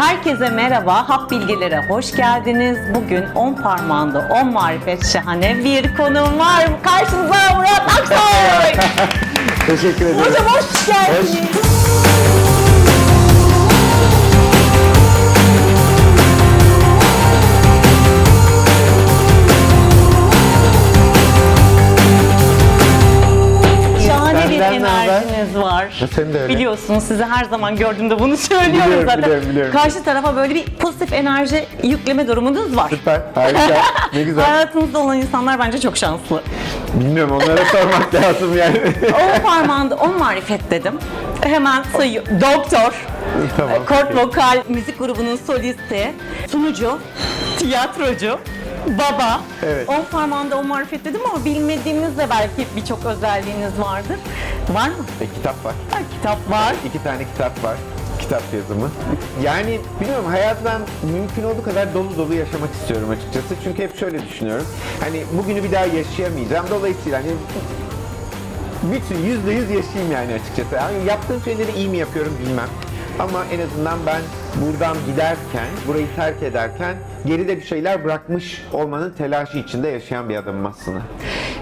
Herkese merhaba, Hap Bilgilere hoş geldiniz. Bugün 10 parmağında 10 marifet şahane bir konuğum var. Karşınızda Murat Aksoy. Teşekkür ederim. Hocam hoş geldiniz. Şahane enerjiniz var. Senin de öyle. Biliyorsunuz sizi her zaman gördüğümde bunu söylüyorum Biliyorum, zaten. biliyorum, biliyorum. Karşı tarafa böyle bir pozitif enerji yükleme durumunuz var. Süper, harika. Ne güzel. Hayatınızda olan insanlar bence çok şanslı. Bilmiyorum onlara sormak lazım yani. On parmağında on marifet dedim. Hemen sayıyor. Doktor, tamam. kort vokal müzik grubunun solisti, sunucu, tiyatrocu, baba. Evet. On parmağında on marifet dedim ama bilmediğimiz de belki birçok özelliğiniz vardır. Var mı? E, kitap var. Ha, kitap var. İki tane kitap var. Kitap yazımı. Yani bilmiyorum hayatı ben mümkün olduğu kadar dolu dolu yaşamak istiyorum açıkçası. Çünkü hep şöyle düşünüyorum. Hani bugünü bir daha yaşayamayacağım. Dolayısıyla hani bütün yüzde yüz yaşayayım yani açıkçası. Yani yaptığım şeyleri iyi mi yapıyorum bilmem. Ama en azından ben buradan giderken, burayı terk ederken geride bir şeyler bırakmış olmanın telaşı içinde yaşayan bir adamım aslında.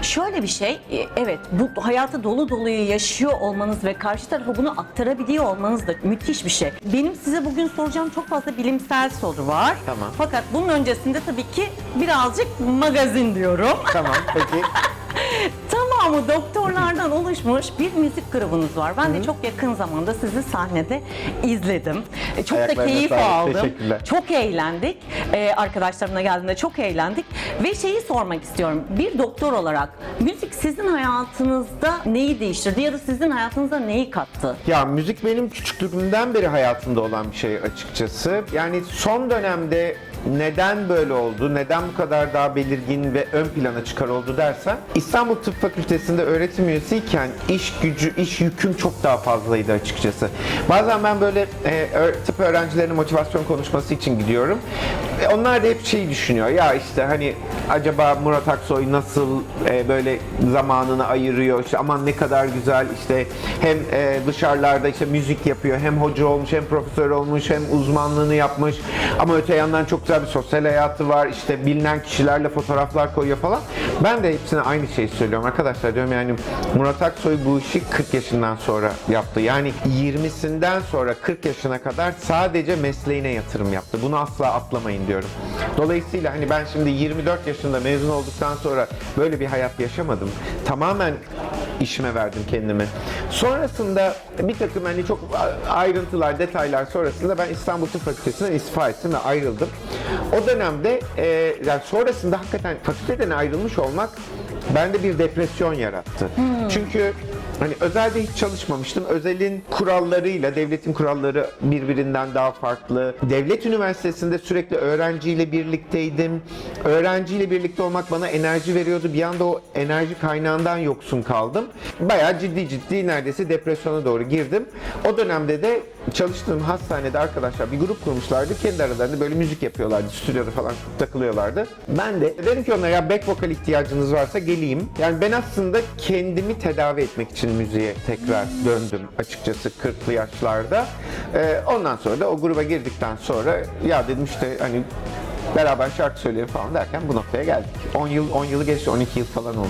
Şöyle bir şey, e, evet bu hayatı dolu doluyu yaşıyor olmanız ve karşı tarafa bunu aktarabiliyor olmanız da müthiş bir şey. Benim size bugün soracağım çok fazla bilimsel soru var. Tamam. Fakat bunun öncesinde tabii ki birazcık magazin diyorum. Tamam peki. Tamamı doktorlardan oluşmuş bir müzik grubunuz var. Ben de çok yakın zamanda sizi sahnede izledim. E, Çok da Ayaklarına keyif sağlık, aldım. teşekkürler. Çok eğlendik. Ee, arkadaşlarımla geldiğimde çok eğlendik. Ve şeyi sormak istiyorum. Bir doktor olarak müzik sizin hayatınızda neyi değiştirdi ya da sizin hayatınıza neyi kattı? Ya müzik benim küçüklüğümden beri hayatımda olan bir şey açıkçası. Yani son dönemde neden böyle oldu, neden bu kadar daha belirgin ve ön plana çıkar oldu dersen İstanbul Tıp Fakültesi'nde öğretim üyesiyken iş gücü, iş yüküm çok daha fazlaydı açıkçası. Bazen ben böyle e, tıp öğrencilerine motivasyon konuşması için gidiyorum. E, onlar da hep şeyi düşünüyor. Ya işte hani acaba Murat Aksoy nasıl e, böyle zamanını ayırıyor? İşte aman ne kadar güzel işte hem e, dışarılarda işte müzik yapıyor, hem hoca olmuş, hem profesör olmuş, hem uzmanlığını yapmış. Ama öte yandan çok güzel bir sosyal hayatı var. İşte bilinen kişilerle fotoğraflar koyuyor falan. Ben de hepsine aynı şeyi söylüyorum arkadaşlar diyorum yani Murat Aksoy bu işi 40 yaşından sonra yaptı. Yani 20'sinden sonra 40 yaşına kadar sadece mesleğine yatırım yaptı. Bunu asla atlamayın diyorum. Dolayısıyla hani ben şimdi 24 yaşında mezun olduktan sonra böyle bir hayat yaşamadım. Tamamen işime verdim kendimi. Sonrasında bir takım hani çok ayrıntılar, detaylar sonrasında ben İstanbul Tıp Fakültesi'nden istifa ettim ve ayrıldım. O dönemde e, yani sonrasında hakikaten fakülteden ayrılmış olmak bende bir depresyon yarattı. Çünkü Hani özelde hiç çalışmamıştım. Özelin kurallarıyla devletin kuralları birbirinden daha farklı. Devlet üniversitesinde sürekli öğrenciyle birlikteydim. Öğrenciyle birlikte olmak bana enerji veriyordu. Bir anda o enerji kaynağından yoksun kaldım. Bayağı ciddi ciddi neredeyse depresyona doğru girdim. O dönemde de çalıştığım hastanede arkadaşlar bir grup kurmuşlardı. Kendi aralarında böyle müzik yapıyorlardı. Stüdyoda falan takılıyorlardı. Ben de dedim ki onlara ya back vokal ihtiyacınız varsa geleyim. Yani ben aslında kendimi tedavi etmek için müziğe tekrar döndüm açıkçası 40'lı yaşlarda. Ee, ondan sonra da o gruba girdikten sonra ya dedim işte hani beraber şarkı söyleyelim falan derken bu noktaya geldik. 10 yıl 10 yılı geçti 12 yıl falan oldu.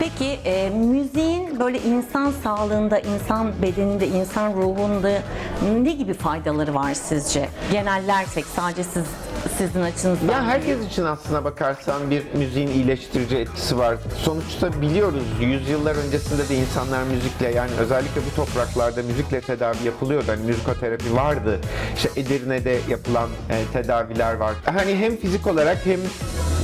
Peki e, müziğin böyle insan sağlığında, insan bedeninde, insan ruhunda ne gibi faydaları var sizce? Genellersek sadece siz sizin açınızdan. Ya herkes için aslına bakarsan bir müziğin iyileştirici etkisi var. Sonuçta biliyoruz yüzyıllar öncesinde de insanlar müzikle yani özellikle bu topraklarda müzikle tedavi yapılıyordu. Hani müzikoterapi vardı. İşte Edirne'de yapılan e, tedaviler var. Hani hem fizik olarak hem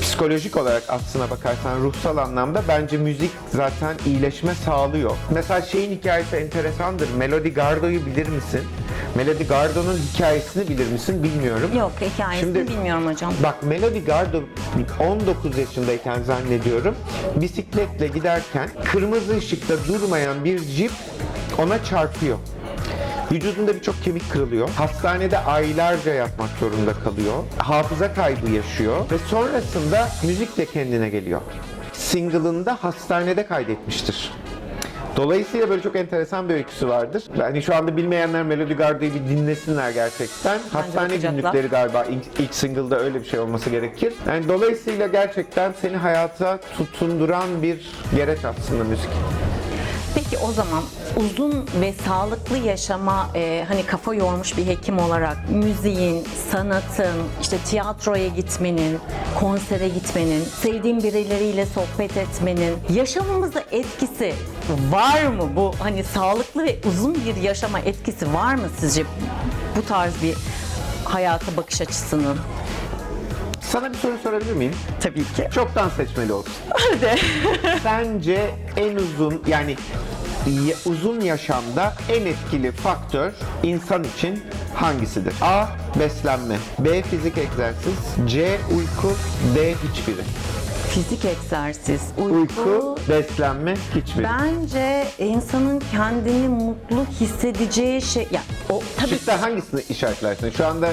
psikolojik olarak aslına bakarsan ruhsal anlamda bence müzik zaten iyileşme sağlıyor. Mesela şeyin hikayesi enteresandır. Melody Gardot'u bilir misin? Melody Gardot'un hikayesini bilir misin bilmiyorum. Yok hikayesini Şimdi- bilmiyorum hocam. Bak Melody Gardot 19 yaşındayken zannediyorum bisikletle giderken kırmızı ışıkta durmayan bir jip ona çarpıyor. Vücudunda birçok kemik kırılıyor. Hastanede aylarca yatmak zorunda kalıyor. Hafıza kaybı yaşıyor ve sonrasında müzik de kendine geliyor. Single'ında hastanede kaydetmiştir. Dolayısıyla böyle çok enteresan bir öyküsü vardır. Yani şu anda bilmeyenler Melody Gardio'yu bir dinlesinler gerçekten. Hastane bakacaklar. günlükleri galiba ilk, ilk single'da öyle bir şey olması gerekir. Yani dolayısıyla gerçekten seni hayata tutunduran bir gereç aslında müzik. Peki o zaman uzun ve sağlıklı yaşama e, hani kafa yormuş bir hekim olarak müziğin, sanatın, işte tiyatroya gitmenin, konsere gitmenin, sevdiğin birileriyle sohbet etmenin yaşamımıza etkisi var mı? Bu hani sağlıklı ve uzun bir yaşama etkisi var mı sizce bu tarz bir hayata bakış açısının? Sana bir soru sorabilir miyim? Tabii ki. Çoktan seçmeli olsun. Hadi. Sence en uzun yani uzun yaşamda en etkili faktör insan için hangisidir? A. Beslenme B. Fizik egzersiz C. Uyku D. Hiçbiri Fizik egzersiz, uyku, Uyku, beslenme, hiçbiri Bence insanın kendini mutlu hissedeceği şey, ya o tabii Şıkta hangisini işaretlersin? Şu anda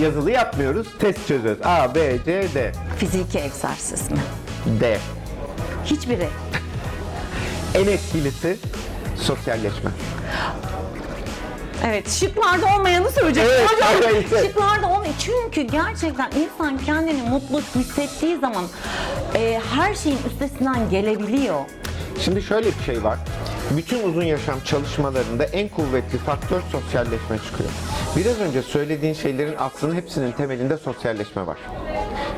yazılı yapmıyoruz, test çözüyoruz. A, B, C, D. fiziki egzersiz mi? D. Hiçbiri. En etkilisi sosyalleşme. Evet, şıklarda olmayanı söyleyecektim Evet, hocam. evet, evet. Şıklarda olmayan. Çünkü gerçekten insan kendini mutlu hissettiği zaman e, her şeyin üstesinden gelebiliyor. Şimdi şöyle bir şey var. Bütün uzun yaşam çalışmalarında en kuvvetli faktör sosyalleşme çıkıyor. Biraz önce söylediğin şeylerin aslında hepsinin temelinde sosyalleşme var.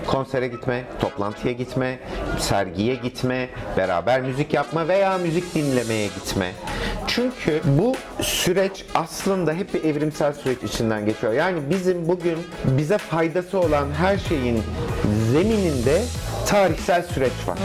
Konsere gitme, toplantıya gitme, sergiye gitme, beraber müzik yapma veya müzik dinlemeye gitme. Çünkü bu süreç aslında hep bir evrimsel süreç içinden geçiyor. Yani bizim bugün bize faydası olan her şeyin zemininde tarihsel süreç var.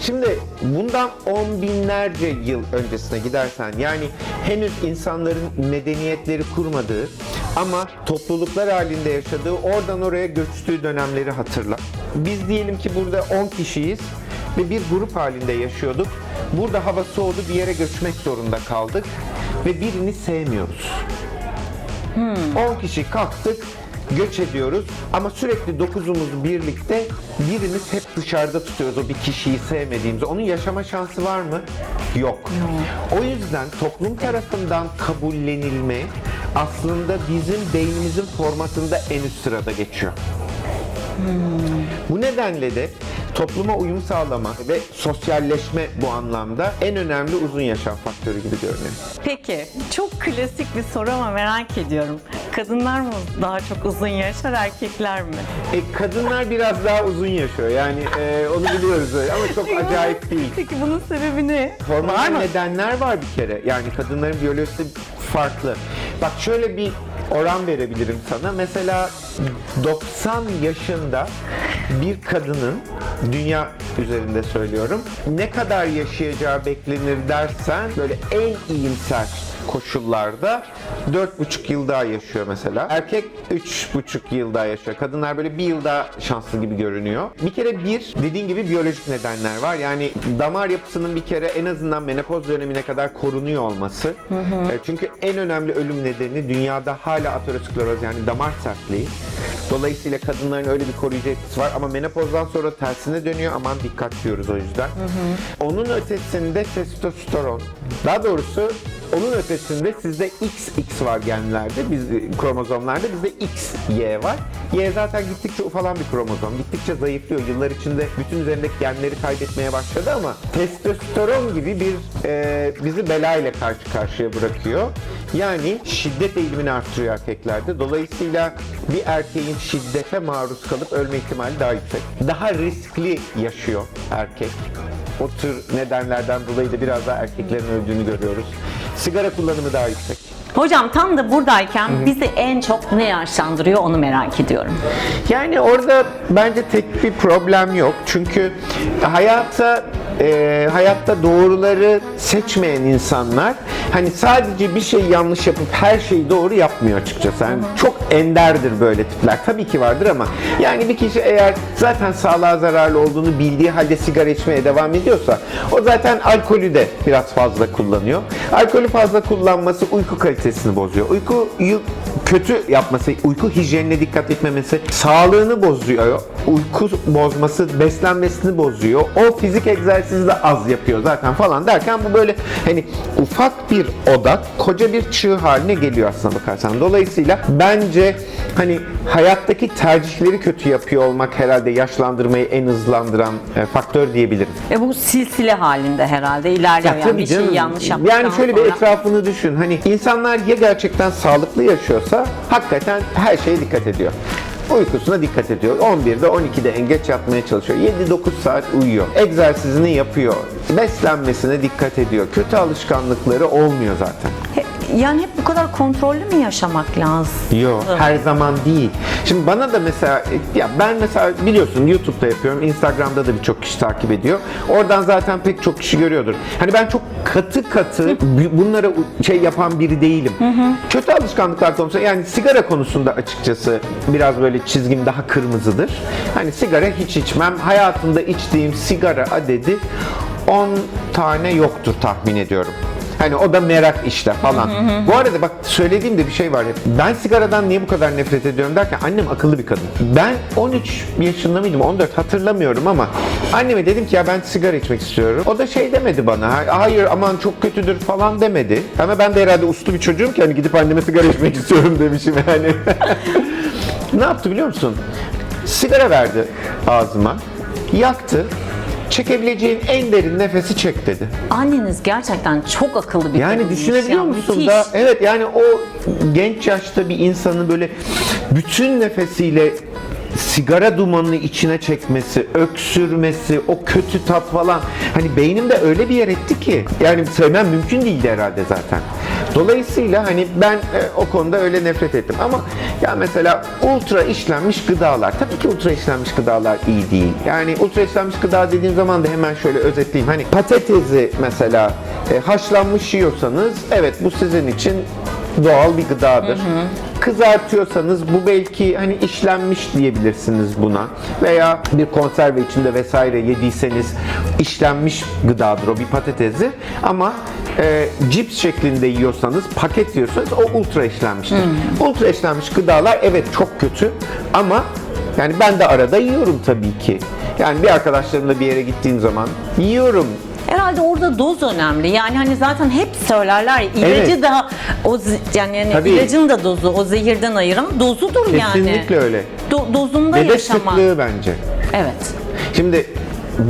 Şimdi bundan on binlerce yıl öncesine gidersen yani henüz insanların medeniyetleri kurmadığı ama topluluklar halinde yaşadığı oradan oraya göçtüğü dönemleri hatırla. Biz diyelim ki burada 10 kişiyiz ve bir grup halinde yaşıyorduk. Burada hava soğudu bir yere göçmek zorunda kaldık ve birini sevmiyoruz. 10 kişi kalktık, göç ediyoruz ama sürekli dokuzumuz birlikte birimiz hep dışarıda tutuyoruz o bir kişiyi sevmediğimizi. Onun yaşama şansı var mı? Yok. O yüzden toplum tarafından kabullenilme aslında bizim beynimizin formatında en üst sırada geçiyor. Bu nedenle de topluma uyum sağlama ve sosyalleşme bu anlamda en önemli uzun yaşam faktörü gibi görünüyor. Peki, çok klasik bir soru ama merak ediyorum. Kadınlar mı daha çok uzun yaşar, erkekler mi? E, kadınlar biraz daha uzun yaşıyor. Yani e, onu biliyoruz öyle ama çok acayip değil. Peki bunun sebebi ne? Var Hormonal mı? nedenler var bir kere. Yani kadınların biyolojisi farklı. Bak şöyle bir oran verebilirim sana. Mesela 90 yaşında bir kadının dünya üzerinde söylüyorum. Ne kadar yaşayacağı beklenir dersen böyle en iyimser koşullarda 4,5 yıl daha yaşıyor mesela. Erkek 3,5 yıl daha yaşıyor. Kadınlar böyle bir yıl daha şanslı gibi görünüyor. Bir kere bir dediğin gibi biyolojik nedenler var. Yani damar yapısının bir kere en azından menopoz dönemine kadar korunuyor olması. E, Çünkü en önemli ölüm nedeni dünyada hala ateroskleroz yani damar sertliği. Dolayısıyla kadınların öyle bir koruyucu etkisi var ama menopozdan sonra tersine dönüyor. Aman dikkat diyoruz o yüzden. Onun ötesinde testosteron. Daha doğrusu onun ötesinde sizde XX var genlerde, biz kromozomlarda bizde XY var. Y zaten gittikçe ufalan bir kromozom, gittikçe zayıflıyor. Yıllar içinde bütün üzerindeki genleri kaybetmeye başladı ama testosteron gibi bir e, bizi bela ile karşı karşıya bırakıyor. Yani şiddet eğilimini arttırıyor erkeklerde. Dolayısıyla bir erkeğin şiddete maruz kalıp ölme ihtimali daha yüksek. Daha riskli yaşıyor erkek. O tür nedenlerden dolayı da biraz daha erkeklerin öldüğünü görüyoruz. Sigara kullanımı daha yüksek. Hocam tam da buradayken bizi en çok ne yaşlandırıyor onu merak ediyorum. Yani orada bence tek bir problem yok. Çünkü hayata e, hayatta doğruları seçmeyen insanlar hani sadece bir şey yanlış yapıp her şeyi doğru yapmıyor açıkçası. Yani çok enderdir böyle tipler. Tabii ki vardır ama yani bir kişi eğer zaten sağlığa zararlı olduğunu bildiği halde sigara içmeye devam ediyorsa o zaten alkolü de biraz fazla kullanıyor. Alkolü fazla kullanması uyku kalitesini bozuyor. Uykuyu kötü yapması, uyku hijyenine dikkat etmemesi sağlığını bozuyor. Uyku bozması beslenmesini bozuyor. O fizik egzersiz egzersizi de az yapıyor zaten falan derken bu böyle hani ufak bir odak koca bir çığ haline geliyor aslına bakarsan. Dolayısıyla bence hani hayattaki tercihleri kötü yapıyor olmak herhalde yaşlandırmayı en hızlandıran e, faktör diyebilirim. E bu silsile halinde herhalde ilerliyor yani bir şeyi yanlış yaptıktan Yani şöyle bir sonra. etrafını düşün. Hani insanlar ya gerçekten sağlıklı yaşıyorsa hakikaten her şeye dikkat ediyor. Uykusuna dikkat ediyor. 11'de 12'de en geç yatmaya çalışıyor. 7-9 saat uyuyor. Egzersizini yapıyor. Beslenmesine dikkat ediyor. Kötü alışkanlıkları olmuyor zaten. Yani hep bu kadar kontrollü mü yaşamak lazım? Yok her zaman değil. Şimdi bana da mesela ya ben mesela biliyorsun YouTube'da yapıyorum. Instagram'da da birçok kişi takip ediyor. Oradan zaten pek çok kişi görüyordur. Hani ben çok katı katı bu- bunlara şey yapan biri değilim. Kötü alışkanlıklar konusunda yani sigara konusunda açıkçası biraz böyle çizgim daha kırmızıdır. Hani sigara hiç içmem. Hayatımda içtiğim sigara adedi 10 tane yoktur tahmin ediyorum. Hani o da merak işte falan. Bu arada bak söylediğimde bir şey var hep. Ben sigaradan niye bu kadar nefret ediyorum derken annem akıllı bir kadın. Ben 13 yaşında mıydım 14 hatırlamıyorum ama anneme dedim ki ya ben sigara içmek istiyorum. O da şey demedi bana. Hayır aman çok kötüdür falan demedi. Ama ben de herhalde uslu bir çocuğum ki hani gidip anneme sigara içmek istiyorum demişim yani. ne yaptı biliyor musun? Sigara verdi ağzıma. Yaktı. Çekebileceğin en derin nefesi çek dedi. Anneniz gerçekten çok akıllı bir Yani kadınmış düşünebiliyor ya, musun müthiş. da evet yani o genç yaşta bir insanın böyle bütün nefesiyle sigara dumanını içine çekmesi, öksürmesi, o kötü tat falan hani beynimde öyle bir yer etti ki yani sevmem mümkün değildi herhalde zaten. Dolayısıyla hani ben e, o konuda öyle nefret ettim ama ya mesela ultra işlenmiş gıdalar tabii ki ultra işlenmiş gıdalar iyi değil. Yani ultra işlenmiş gıda dediğim zaman da hemen şöyle özetleyeyim. Hani patatesi mesela e, haşlanmış yiyorsanız evet bu sizin için doğal bir gıdadır. Kızartıyorsanız bu belki hani işlenmiş diyebilirsiniz buna. Veya bir konserve içinde vesaire yediyseniz işlenmiş gıdadır o bir patatesi. Ama e, cips şeklinde yiyorsanız, paket yiyorsanız o ultra işlenmiştir. Ultra işlenmiş gıdalar evet çok kötü ama yani ben de arada yiyorum tabii ki. Yani bir arkadaşlarımla bir yere gittiğim zaman yiyorum. Herhalde orada doz önemli. Yani hani zaten hep söylerler ya, ilacı Evet. da o zi- yani, yani Tabii. ilacın da dozu o zehirden ayıran dozudur yani. Kesinlikle öyle. Do- dozunda Ve de yaşamak. sıklığı bence. Evet. Şimdi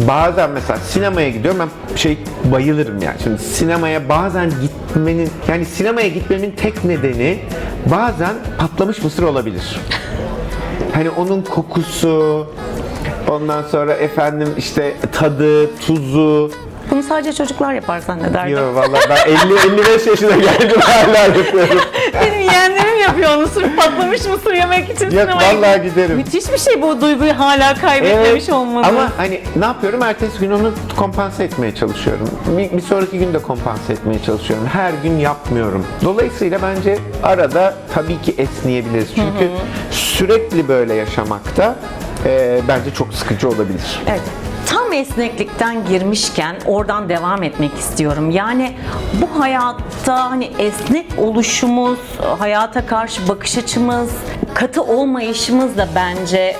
bazen mesela sinemaya gidiyorum ben şey bayılırım yani. Şimdi sinemaya bazen gitmenin yani sinemaya gitmemin tek nedeni bazen patlamış mısır olabilir. Hani onun kokusu, ondan sonra efendim işte tadı, tuzu. Bunu sadece çocuklar yapar zannederdim. Yo vallahi ben 50 55 yaşına geldim hala yapıyorum. Benim yeğenlerim yapıyor onu sırf patlamış mısır yemek için Yok sinemaya vallahi giderim. Müthiş bir şey bu duyguyu hala kaybetmemiş olması. Ama hani ne yapıyorum? Ertesi gün onu kompanse etmeye çalışıyorum. Bir, bir sonraki gün de kompanse etmeye çalışıyorum. Her gün yapmıyorum. Dolayısıyla bence arada tabii ki esneyebiliriz. Çünkü sürekli böyle yaşamakta bence çok sıkıcı olabilir. Evet. Tam esneklikten girmişken oradan devam etmek istiyorum. Yani bu hayatta hani esnek oluşumuz, hayata karşı bakış açımız, katı olmayışımız da bence e,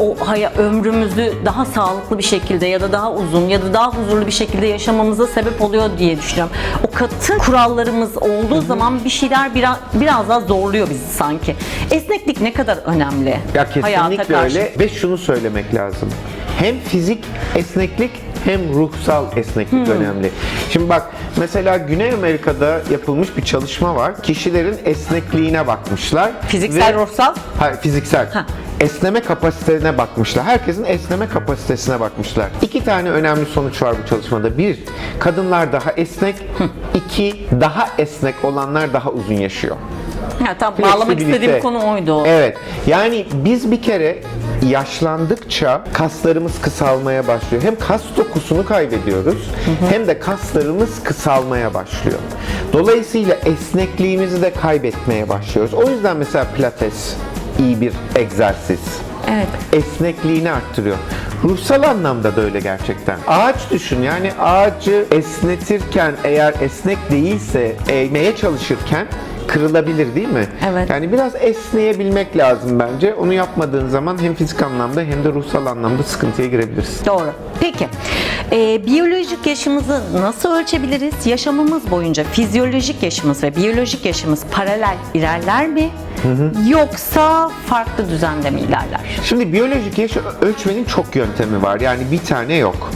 o haya, ömrümüzü daha sağlıklı bir şekilde ya da daha uzun ya da daha huzurlu bir şekilde yaşamamıza sebep oluyor diye düşünüyorum. O katı kurallarımız olduğu zaman bir şeyler biraz biraz daha zorluyor bizi sanki. Esneklik ne kadar önemli Ya hayata kesinlikle karşı. öyle ve şunu söylemek lazım. Hem fizik esneklik hem ruhsal esneklik Hmm. önemli. Şimdi bak mesela Güney Amerika'da yapılmış bir çalışma var. Kişilerin esnekliğine bakmışlar. Fiziksel, Ve- ruhsal. Hayır fiziksel. Ha. Esneme kapasitelerine bakmışlar. Herkesin esneme kapasitesine bakmışlar. İki tane önemli sonuç var bu çalışmada. Bir, kadınlar daha esnek. iki, daha esnek olanlar daha uzun yaşıyor. Ha, tamam, bağlamak istediğim konu oydu. Evet. Yani biz bir kere yaşlandıkça kaslarımız kısalmaya başlıyor. Hem kas dokusunu kaybediyoruz hem de kaslarımız kısalmaya başlıyor. Dolayısıyla esnekliğimizi de kaybetmeye başlıyoruz. O yüzden mesela pilates iyi bir egzersiz. Evet. Esnekliğini arttırıyor. Ruhsal anlamda da öyle gerçekten. Ağaç düşün yani ağacı esnetirken eğer esnek değilse eğmeye çalışırken kırılabilir değil mi? Evet. Yani biraz esneyebilmek lazım bence. Onu yapmadığın zaman hem fizik anlamda hem de ruhsal anlamda sıkıntıya girebilirsin. Doğru. Peki. Ee, biyolojik yaşımızı nasıl ölçebiliriz? Yaşamımız boyunca fizyolojik yaşımız ve biyolojik yaşımız paralel ilerler mi? Yoksa farklı düzende mi ilerler? Şimdi biyolojik yaş ölçmenin çok yöntemi var. Yani bir tane yok.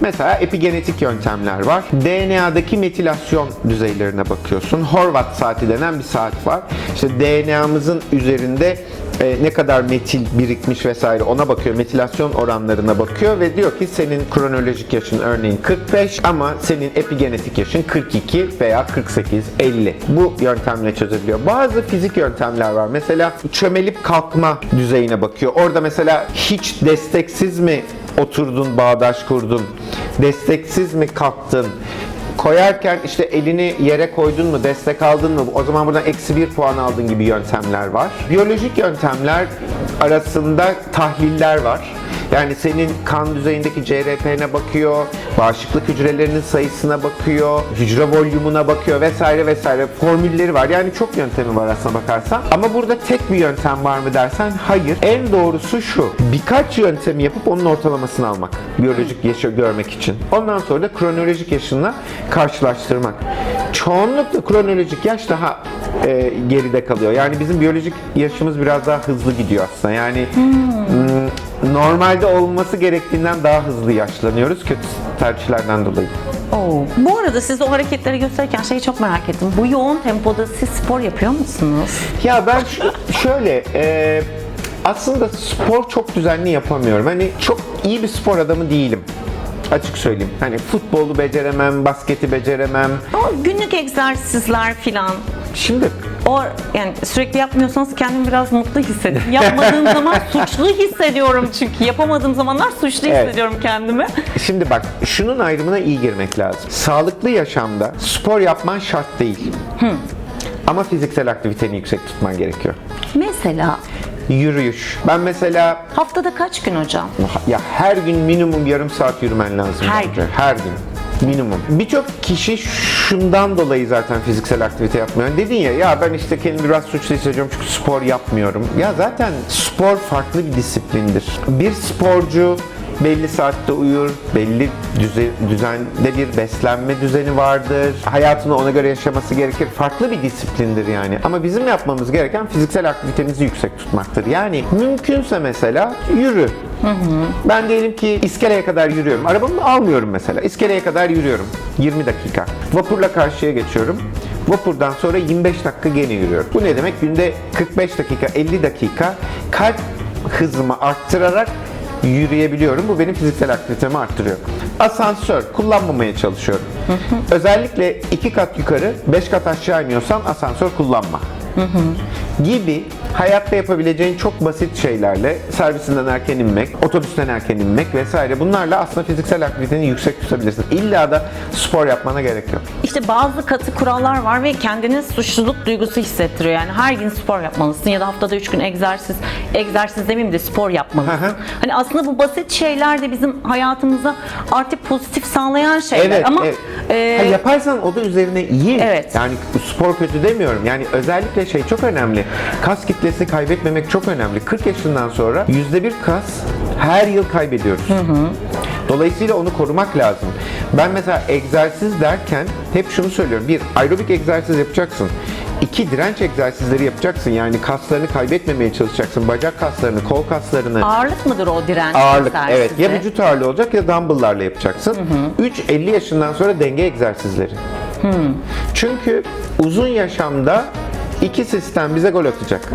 Mesela epigenetik yöntemler var. DNA'daki metilasyon düzeylerine bakıyorsun. Horvat saati denen bir saat var. İşte DNA'mızın üzerinde e, ne kadar metil birikmiş vesaire ona bakıyor. Metilasyon oranlarına bakıyor ve diyor ki senin kronolojik yaşın örneğin 45 ama senin epigenetik yaşın 42 veya 48, 50. Bu yöntemle çözebiliyor. Bazı fizik yöntemler var. Mesela çömelip kalkma düzeyine bakıyor. Orada mesela hiç desteksiz mi oturdun, bağdaş kurdun? Desteksiz mi kalktın? Koyarken işte elini yere koydun mu, destek aldın mı? O zaman buradan eksi bir puan aldın gibi yöntemler var. Biyolojik yöntemler arasında tahliller var. Yani senin kan düzeyindeki CRP'ne bakıyor, bağışıklık hücrelerinin sayısına bakıyor, hücre volümuna bakıyor vesaire vesaire formülleri var. Yani çok yöntemi var aslına bakarsan. Ama burada tek bir yöntem var mı dersen hayır. En doğrusu şu. Birkaç yöntemi yapıp onun ortalamasını almak. Biyolojik yaşı görmek için. Ondan sonra da kronolojik yaşınla karşılaştırmak. Çoğunlukla kronolojik yaş daha e, geride kalıyor. Yani bizim biyolojik yaşımız biraz daha hızlı gidiyor aslında. Yani mm, normalde olması gerektiğinden daha hızlı yaşlanıyoruz kötü tercihlerden dolayı. Oo. Bu arada siz o hareketleri gösterirken şeyi çok merak ettim. Bu yoğun tempoda siz spor yapıyor musunuz? Ya ben şöyle e, aslında spor çok düzenli yapamıyorum. Hani çok iyi bir spor adamı değilim. Açık söyleyeyim. Hani futbolu beceremem, basketi beceremem. Ama günlük egzersizler filan Şimdi o yani sürekli yapmıyorsanız kendimi biraz mutlu hissediyorum. Yapmadığım zaman suçlu hissediyorum çünkü yapamadığım zamanlar suçlu Evet. hissediyorum kendimi. Şimdi bak şunun ayrımına iyi girmek lazım. Sağlıklı yaşamda spor yapman şart değil. Ama fiziksel aktiviteni yüksek tutman gerekiyor. Mesela Yürüyüş. Ben mesela haftada kaç gün hocam? ya her gün minimum yarım saat yürümen lazım Her bence. gün. Her gün. Minimum. Birçok kişi şundan dolayı zaten fiziksel aktivite yapmıyor. Dedin ya ya ben işte kendimi biraz suçlu hissediyorum çünkü spor yapmıyorum. Ya zaten spor farklı bir disiplindir. Bir sporcu belli saatte uyur, belli düze- düzende bir beslenme düzeni vardır. Hayatını ona göre yaşaması gerekir. Farklı bir disiplindir yani. Ama bizim yapmamız gereken fiziksel aktivitemizi yüksek tutmaktır. Yani mümkünse mesela yürü. Ben diyelim ki iskeleye kadar yürüyorum. Arabamı almıyorum mesela. İskeleye kadar yürüyorum. 20 dakika. Vapurla karşıya geçiyorum. Vapurdan sonra 25 dakika gene yürüyorum. Bu ne demek? Günde 45 dakika, 50 dakika kalp hızımı arttırarak yürüyebiliyorum. Bu benim fiziksel aktivitemi arttırıyor. Asansör kullanmamaya çalışıyorum. Özellikle iki kat yukarı, beş kat aşağı iniyorsan asansör kullanma. Gibi hayatta yapabileceğin çok basit şeylerle servisinden erken inmek, otobüsten erken inmek vesaire bunlarla aslında fiziksel aktiviteni yüksek tutabilirsin. İlla da spor yapmana gerek yok. İşte bazı katı kurallar var ve kendine suçluluk duygusu hissettiriyor. Yani her gün spor yapmalısın ya da haftada 3 gün egzersiz, egzersiz demeyeyim de spor yapmalısın. Hı hı. hani aslında bu basit şeyler de bizim hayatımıza artık pozitif sağlayan şeyler ama evet. E, Ha, yaparsan o da üzerine iyi. Evet. Yani spor kötü demiyorum. Yani özellikle şey çok önemli. Kas kitlesi kaybetmemek çok önemli. 40 yaşından sonra %1 kas her yıl kaybediyoruz. Dolayısıyla onu korumak lazım. Ben mesela egzersiz derken hep şunu söylüyorum. Bir, aerobik egzersiz yapacaksın. İki, direnç egzersizleri yapacaksın. Yani kaslarını kaybetmemeye çalışacaksın. Bacak kaslarını, kol kaslarını. ağırlık mıdır o direnç Ağırlık egzersizi? evet ya vücut ağırlığı olacak ya dumbbell'larla yapacaksın. 3 50 yaşından sonra denge egzersizleri. Çünkü uzun yaşamda iki sistem bize gol atacak.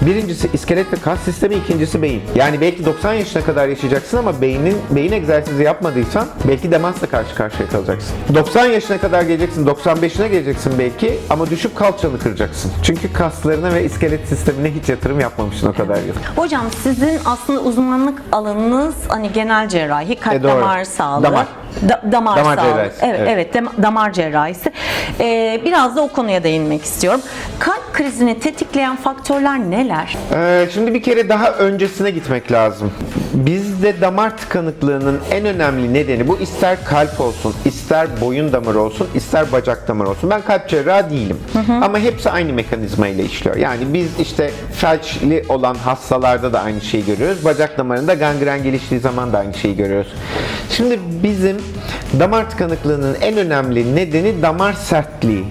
Birincisi iskelet ve kas sistemi, ikincisi beyin. Yani belki 90 yaşına kadar yaşayacaksın ama beynin beyin egzersizi yapmadıysan belki demansla karşı karşıya kalacaksın. 90 yaşına kadar geleceksin, 95'ine geleceksin belki ama düşüp kalçanı kıracaksın. Çünkü kaslarına ve iskelet sistemine hiç yatırım yapmamışsın o kadar yıl. Hocam sizin aslında uzmanlık alanınız hani genel cerrahi, kalp E, doğru. damar sağlığı. Damar. Da- damar, Damar sağlığı. cerrahisi, Evet, evet. evet. dam- damar cerrahisi. Ee, biraz da o konuya değinmek istiyorum. Kalp krizini tetikleyen faktörler neler? Ee, şimdi bir kere daha öncesine gitmek lazım. Bizde damar tıkanıklığının en önemli nedeni bu ister kalp olsun, ister boyun damarı olsun, ister bacak damarı olsun. Ben kalp cerrahı değilim. Ama hepsi aynı mekanizma ile işliyor. Yani biz işte felçli olan hastalarda da aynı şeyi görüyoruz. Bacak damarında gangren geliştiği zaman da aynı şeyi görüyoruz. Şimdi bizim damar tıkanıklığının en önemli nedeni damar sertliği.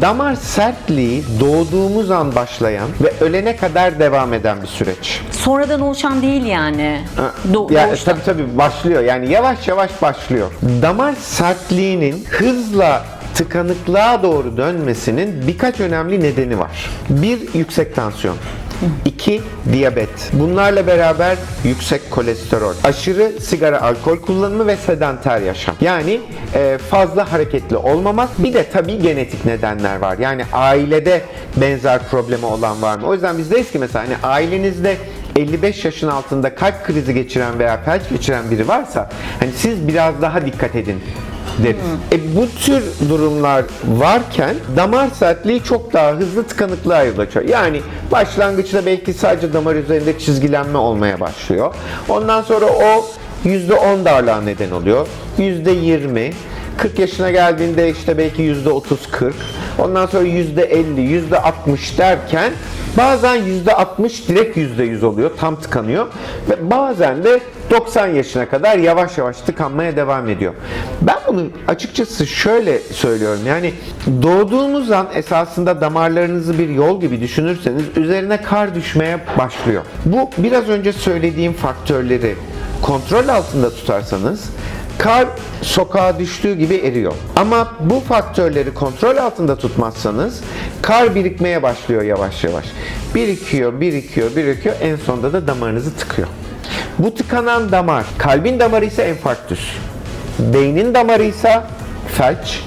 Damar sertliği doğduğumuz an başlayan ve ölene kadar devam eden bir süreç. Sonradan oluşan değil yani. Do- Ya, doğuştan. tabii tabii başlıyor. Yani yavaş yavaş başlıyor. Damar sertliğinin hızla tıkanıklığa doğru dönmesinin birkaç önemli nedeni var. Bir, yüksek tansiyon. İki, diyabet. Bunlarla beraber yüksek kolesterol, aşırı sigara, alkol kullanımı ve sedanter yaşam. Yani e, fazla hareketli olmamak. Bir de tabii genetik nedenler var. Yani ailede benzer problemi olan var mı? O yüzden biz deyiz ki mesela hani ailenizde 55 yaşın altında kalp krizi geçiren veya felç geçiren biri varsa hani siz biraz daha dikkat edin deriz. E, bu tür durumlar varken damar sertliği çok daha hızlı tıkanıklığa yol açıyor. Yani başlangıçta belki sadece damar üzerinde çizgilenme olmaya başlıyor. Ondan sonra o %10 darlığa neden oluyor. %20 40 yaşına geldiğinde işte belki %30-40 ondan sonra %50, %60 derken bazen %60 direkt %100 oluyor tam tıkanıyor ve bazen de 90 yaşına kadar yavaş yavaş tıkanmaya devam ediyor. Ben bunu açıkçası şöyle söylüyorum yani doğduğunuz an esasında damarlarınızı bir yol gibi düşünürseniz üzerine kar düşmeye başlıyor. Bu biraz önce söylediğim faktörleri kontrol altında tutarsanız Kar sokağa düştüğü gibi eriyor. Ama bu faktörleri kontrol altında tutmazsanız kar birikmeye başlıyor yavaş yavaş. Birikiyor, birikiyor, birikiyor. En sonunda da damarınızı tıkıyor. Bu tıkanan damar, kalbin damarı ise enfarktüs. Beynin damarı ise felç.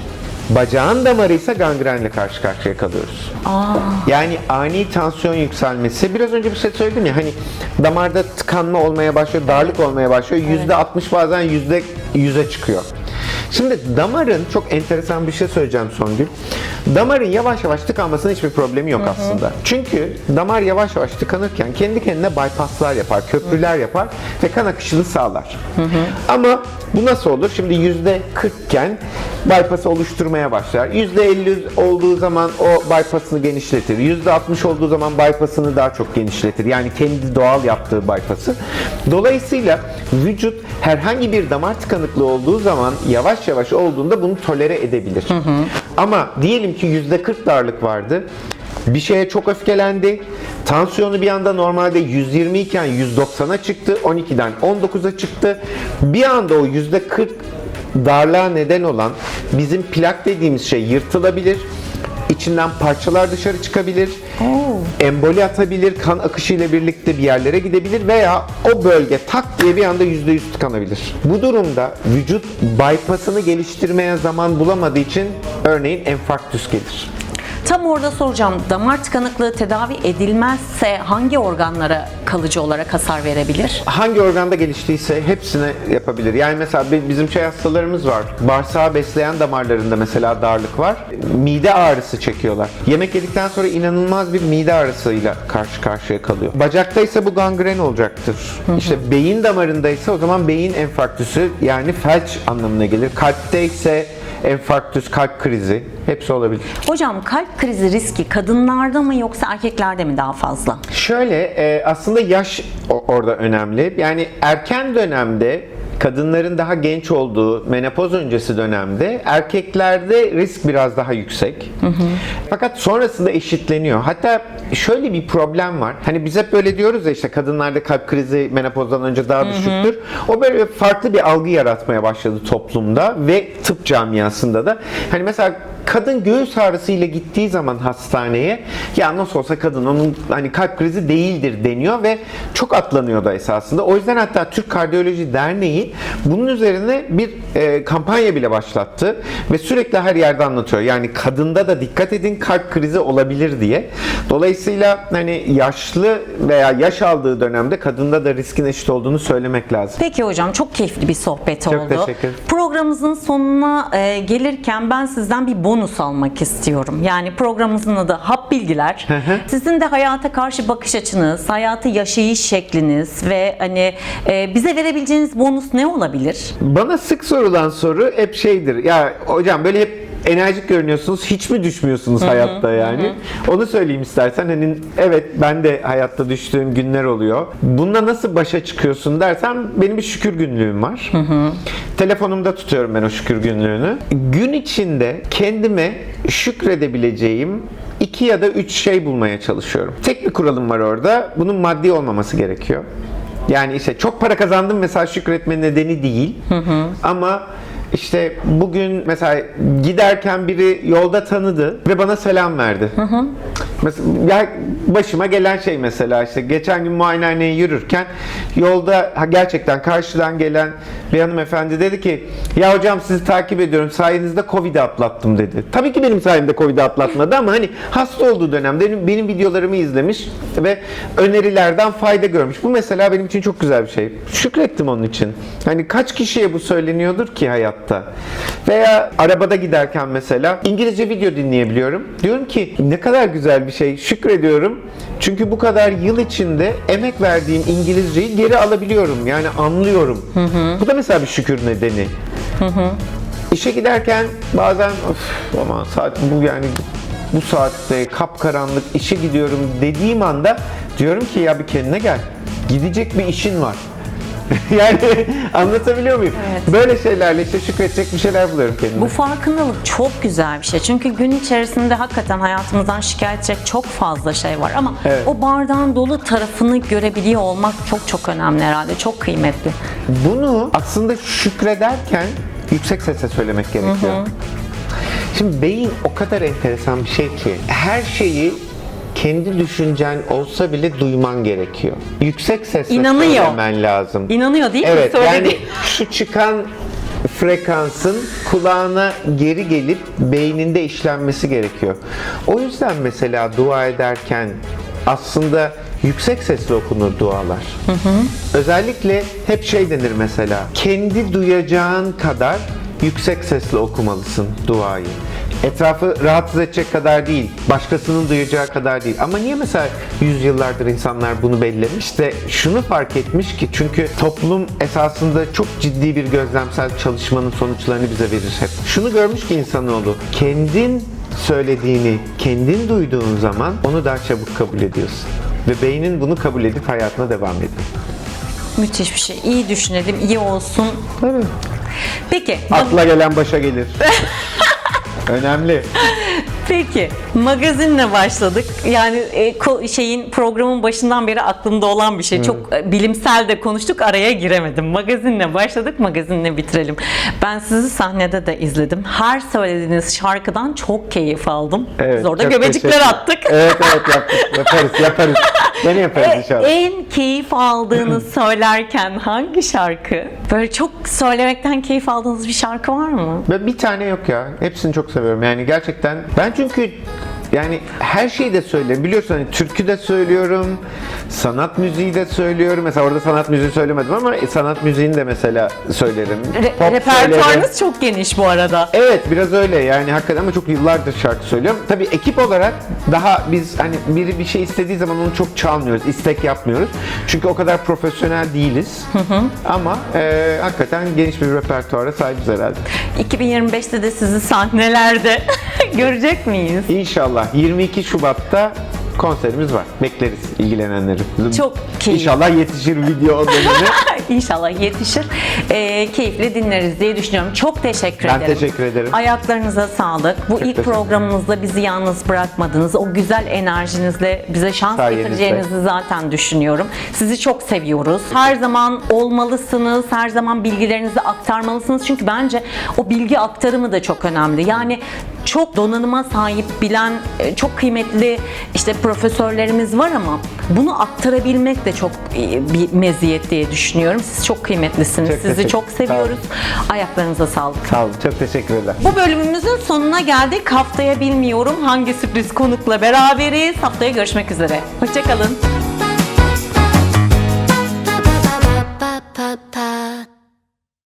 Bacağın damarı ise gangrenle karşı karşıya kalıyoruz. Yani ani tansiyon yükselmesi, biraz önce bir şey söyledim ya hani damarda tıkanma olmaya başlıyor, darlık olmaya başlıyor. Yüzde 60 bazen yüzde 100'e çıkıyor. Şimdi damarın çok enteresan bir şey söyleyeceğim Songül. Damarın yavaş yavaş tıkanmasının hiçbir problemi yok aslında. Çünkü damar yavaş yavaş tıkanırken kendi kendine bypasslar yapar, köprüler yapar ve kan akışını sağlar. Ama bu nasıl olur? Şimdi yüzde 40 iken bypass'ı oluşturmaya başlar. Yüzde 50 olduğu zaman o bypass'ını genişletir. Yüzde 60 olduğu zaman bypass'ını daha çok genişletir. Yani kendi doğal yaptığı bypass'ı. Dolayısıyla vücut herhangi bir damar tıkanıklığı olduğu zaman yavaş yavaş olduğunda bunu tolere edebilir. Ama diyelim ki yüzde 40 darlık vardı. Bir şeye çok öfkelendi. Tansiyonu bir anda normalde 120 iken 190'a çıktı. 12'den 19'a çıktı. Bir anda o yüzde 40 darlığa neden olan bizim plak dediğimiz şey yırtılabilir. İçinden parçalar dışarı çıkabilir. Emboli atabilir, kan akışı ile birlikte bir yerlere gidebilir veya o bölge tak diye bir anda %100 tıkanabilir. Bu durumda vücut bypass'ını geliştirmeye zaman bulamadığı için örneğin enfarktüs gelir. Tam orada soracağım. Damar tıkanıklığı tedavi edilmezse hangi organlara kalıcı olarak hasar verebilir? hangi organda geliştiyse hepsine yapabilir. Yani mesela bi- bizim şey hastalarımız var. Bağırsağı besleyen damarlarında mesela darlık var. Mide ağrısı çekiyorlar. Yemek yedikten sonra inanılmaz bir mide ağrısıyla karşı karşıya kalıyor. Bacakta ise bu gangren olacaktır. İşte beyin damarında ise o zaman beyin enfarktüsü yani felç anlamına gelir. Kalpte ise enfarktüs, kalp krizi hepsi olabilir. Hocam kalp krizi riski kadınlarda mı yoksa erkeklerde mi daha fazla? Şöyle e, aslında yaş orada önemli. Yani erken dönemde kadınların daha genç olduğu menopoz öncesi dönemde erkeklerde risk biraz daha yüksek. Fakat sonrasında eşitleniyor. Hatta şöyle bir problem var. Hani biz hep böyle diyoruz ya işte kadınlarda kalp krizi menopozdan önce daha düşüktür. O böyle farklı bir algı yaratmaya başladı toplumda ve tıp camiasında da. Hani mesela kadın göğüs ağrısıyla gittiği zaman hastaneye ya nasıl olsa kadın onun hani kalp krizi değildir deniyor ve çok atlanıyor da esasında. O yüzden hatta Türk Kardiyoloji Derneği bunun üzerine bir e, kampanya bile başlattı ve sürekli her yerde anlatıyor. Yani kadında da dikkat edin kalp krizi olabilir diye. Dolayısıyla hani yaşlı veya yaş aldığı dönemde kadında da riskin eşit olduğunu söylemek lazım. Peki hocam çok keyifli bir sohbet Çok oldu. teşekkür ederim. Programımızın sonuna e, gelirken ben sizden bir bonus bonus almak istiyorum. Yani programımızın adı Hap Bilgiler. Sizin de hayata karşı bakış açınız, hayatı yaşayış şekliniz ve hani e, bize verebileceğiniz bonus ne olabilir? Bana sık sorulan soru hep şeydir. Ya hocam böyle hep enerjik görünüyorsunuz. Hiç mi düşmüyorsunuz hayatta yani? Onu söyleyeyim istersen. Hani evet ben de hayatta düştüğüm günler oluyor. Bununla nasıl başa çıkıyorsun dersen benim bir şükür günlüğüm var. Telefonumda tutuyorum ben o şükür günlüğünü. Gün içinde kendime şükredebileceğim iki ya da üç şey bulmaya çalışıyorum. Tek bir kuralım var orada. Bunun maddi olmaması gerekiyor. Yani işte çok para kazandım mesela şükretme nedeni değil. Ama işte bugün mesela giderken biri yolda tanıdı ve bana selam verdi. Mesela ya başıma gelen şey mesela işte geçen gün muayenehaneye yürürken yolda ha, gerçekten karşıdan gelen bir hanımefendi dedi ki ya hocam sizi takip ediyorum sayenizde Covid atlattım dedi. Tabii ki benim sayemde Covid atlatmadı ama hani hasta olduğu dönemde benim, benim videolarımı izlemiş ve önerilerden fayda görmüş. Bu mesela benim için çok güzel bir şey. Şükrettim onun için. Hani kaç kişiye bu söyleniyordur ki hayatta? Veya arabada giderken mesela İngilizce video dinleyebiliyorum. Diyorum ki ne kadar güzel bir şey. Şükrediyorum. Çünkü bu kadar yıl içinde emek verdiğim İngilizceyi geri alabiliyorum. Yani anlıyorum. Bu da mesela bir şükür nedeni. İşe giderken bazen of aman saat bu yani bu saatte kapkaranlık işe gidiyorum dediğim anda diyorum ki ya bir kendine gel. Gidecek bir işin var. yani anlatabiliyor muyum? Böyle şeylerle işte şükredecek bir şeyler buluyorum kendime. Bu farkındalık çok güzel bir şey. Çünkü gün içerisinde hakikaten hayatımızdan şikayet edecek çok fazla şey var. Ama Evet. o bardağın dolu tarafını görebiliyor olmak çok çok önemli herhalde. Çok kıymetli. Bunu aslında şükrederken yüksek sesle söylemek gerekiyor. Şimdi beyin o kadar enteresan bir şey ki her şeyi kendi düşüncen olsa bile duyman gerekiyor. Yüksek sesle İnanıyor. söylemen lazım. İnanıyor değil mi? Evet yani şu çıkan frekansın kulağına geri gelip beyninde işlenmesi gerekiyor. O yüzden mesela dua ederken aslında yüksek sesle okunur dualar. Özellikle hep şey denir mesela. Kendi duyacağın kadar yüksek sesle okumalısın duayı. Etrafı rahatsız edecek kadar değil, başkasının duyacağı kadar değil. Ama niye mesela yüzyıllardır insanlar bunu bellemiş? İşte şunu fark etmiş ki çünkü toplum esasında çok ciddi bir gözlemsel çalışmanın sonuçlarını bize verir hep. Şunu görmüş ki insanoğlu, kendin söylediğini, kendin duyduğun zaman onu daha çabuk kabul ediyorsun. Ve beynin bunu kabul edip hayatına devam ediyor. Müthiş bir şey. İyi düşünelim, iyi olsun. Tabii. Peki, Akla gelen başa gelir. Önemli. Peki, magazinle başladık. Yani e, şeyin programın başından beri aklımda olan bir şey. Çok e, bilimsel de konuştuk, araya giremedim. Magazinle başladık, magazinle bitirelim. Ben sizi sahnede de izledim. Her söylediğiniz şarkıdan çok keyif aldım. Biz orada göbecikler attık. Evet evet yaptık. Yaparız yaparız. Gene yaparız inşallah. En keyif aldığınız söylerken hangi şarkı? Böyle çok söylemekten keyif aldığınız bir şarkı var mı? Ben bir tane yok ya. Hepsini çok seviyorum. Yani gerçekten ben çünkü yani her şeyi de söylerim. Biliyorsun hani türkü de söylüyorum. Sanat müziği de söylüyorum. Mesela orada sanat müziği söylemedim ama sanat müziğini de mesela söylerim. Re- Pop repertuarınız söylerim. çok geniş bu arada. Evet biraz öyle yani hakikaten ama çok yıllardır şarkı söylüyorum. Tabii ekip olarak daha biz hani biri bir şey istediği zaman onu çok çalmıyoruz, istek yapmıyoruz. Çünkü o kadar profesyonel değiliz. Ama e, hakikaten geniş bir repertuara sahibiz herhalde. 2025'te de sizi sahnelerde görecek miyiz? İnşallah 22 Şubat'ta konserimiz var. Bekleriz ilgilenenleri. Çok keyifli. İnşallah yetişir video o dönemi. İnşallah yetişir. Ee, keyifle dinleriz diye düşünüyorum. Çok teşekkür Ben ederim. teşekkür ederim. Ayaklarınıza sağlık. Bu ilk teşekkür programımızda bizi yalnız bırakmadınız. O güzel enerjinizle bize şans Sayenizde. getireceğinizi zaten düşünüyorum. Sizi çok seviyoruz. Her zaman olmalısınız. Her zaman bilgilerinizi aktarmalısınız. Çünkü bence o bilgi aktarımı da çok önemli. Yani çok donanıma sahip bilen e, çok kıymetli işte profesörlerimiz var ama bunu aktarabilmek de çok e, bir meziyet diye düşünüyorum. Siz çok kıymetlisiniz. Çok Sizi çok seviyoruz. Sağ olun. Ayaklarınıza sağlık. Sağ olun. Çok teşekkürler. Bu bölümümüzün sonuna geldik. Haftaya bilmiyorum hangi sürpriz konukla beraberiz. Haftaya görüşmek üzere. Hoşçakalın.